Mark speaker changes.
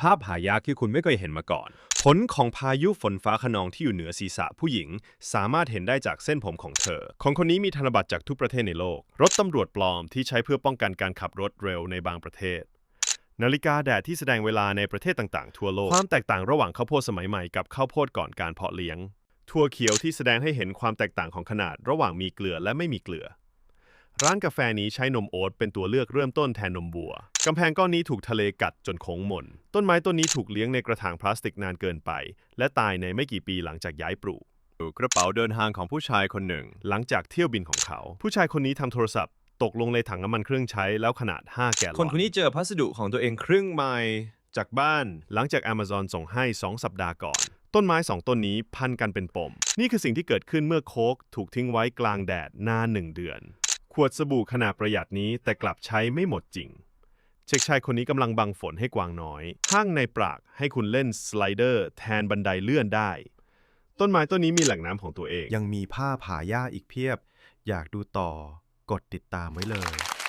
Speaker 1: ภาพหายากที่คุณไม่เคยเห็นมาก่อน ผลของพายุฝนฟ้าขนองที่อยู่เหนือศีรษะผู้หญิง สามารถเห็นได้จากเส้นผมของเธอ ของคนนี้มีธนบัตรจากทุกประเทศในโลก รถตำรวจปลอมที่ใช้เพื่อป้องกันการขับรถเร็วในบางประเทศ นาฬิกาแดดที่แสดงเวลาในประเทศต่างๆ ทั่วโลก ความแตกต่างระหว่างข้าวโพดสมัยใหม่กับข้าวโพดก่อนการเพาะเลี้ยงถั่วเขียวที่แสดงให้เห็นความแตกต่างของขนาด ระหว่างมีเกลือและไม่มีเกลือ ร้านกาแฟนี้ใช้นมโอ๊ตเป็นตัวเลือกเริ่มต้นแทนนมวัว กำแพงก้อนนี้ถูกทะเลกัดจนโค้งหม่นต้นไม้ต้นนี้ถูกเลี้ยงในกระถางพลาสติกนานเกินไป และตายในไม่กี่ปีหลังจากย้ายปลูกกระเป๋าเดินทางของผู้ชายคนหนึ่ง หลังจากเที่ยวบินของเขา ผู้ชายคนนี้ทำโทรศัพท์ ตกลงในถังน้ำมันเครื่องใช้แล้วขนาด 5 แกลลอน
Speaker 2: คนคนนี้เจอพัสดุของตัวเองครึ่งไมล์
Speaker 1: จากบ้านหลังจาก Amazon ส่งให้ 2 สัปดาห์ก่อน ต้นไม้ 2 ต้นนี้พันกันเป็นปม นี่คือสิ่งที่เกิดขึ้นเมื่อโค้กถูกทิ้งไว้กลางแดดนานหนึ่งเดือน ขวดสบู่ขนาดประหยัดนี้แต่กลับใช้ไม่หมดจริง เช็คชายคนนี้กำลังบังฝนให้กวางน้อย ห้างในปรากให้คุณเล่นสไลเดอร์แทนบันไดเลื่อนได้ ต้นไม้ต้นนี้มีแหล่งน้ำของตัวเอง
Speaker 3: ยังมีผ้าผาหญ้าอีกเพียบ อยากดูต่อกดติดตามไว้เลย